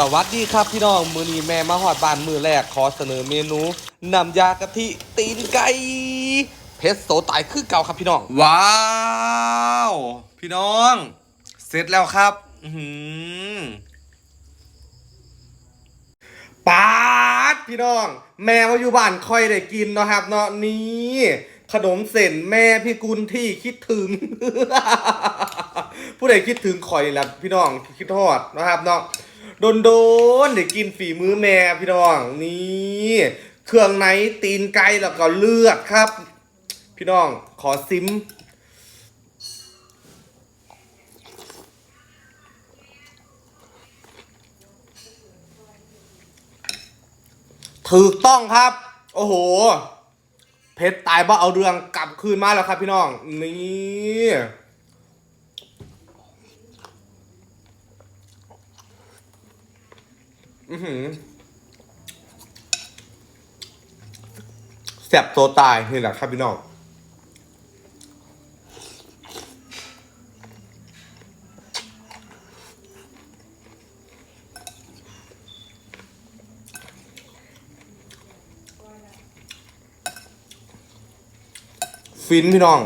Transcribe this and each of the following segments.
สวัสดีครับพี่น้องมือนี้แม่มาหอดบ้านมือแรกขอเสนอเมนูนำยากะทิตีนไก่เพชรโสตายคือเก่าครับพี่น้อง ว้าว พี่น้อง เสร็จแล้วครับหืปาดพี่น้อง แม่มาอยู่บ้านค่อยได้กินนะครับ เนาะนี่ขนมเส้นแม่พี่กุลที่คิดถึง ผู้ใดคิดถึงข่อยู่แหละพี่น้องคิดทอดนะครับเนาะ โดนโดนๆเดี๋ยวกินฝีมือแม่พี่น้องนี่เครื่องในตีนไก่แล้วก็เลือดครับ พี่น้องขอซิมถูกต้องครับ โอ้โห เพชรตายบ่เอาเรื่องกลับคืนมาแล้วครับพี่น้อง นี่ อือหือแสบโซตายนี่แหละครับพี่น้องฟินพี่น้อง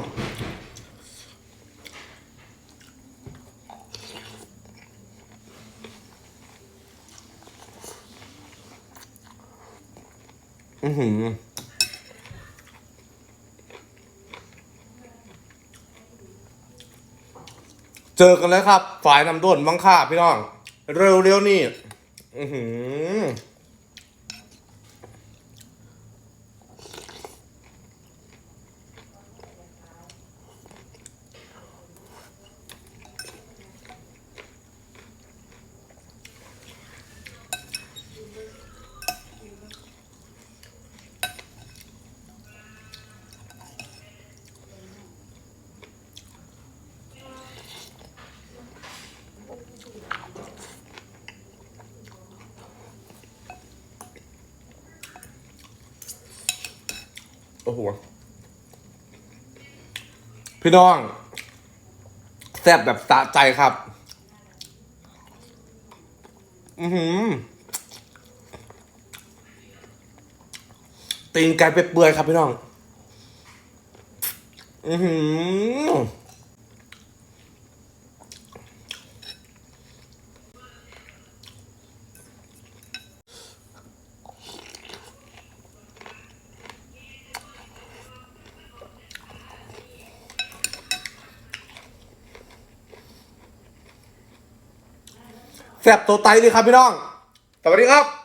อือหือเจอกันแล้วครับ ฝ่ายนำด้นบังค่าพี่น้อง เร็วๆนี่ อือหือ อ้โหพี่น้องแซ่บแบบสะใจครับ อือหือตีนไก่เปื่อยครับพี่น้อง อือหือ แซ่บตัวไตเลยครับพี่น้อง สวัสดีครับ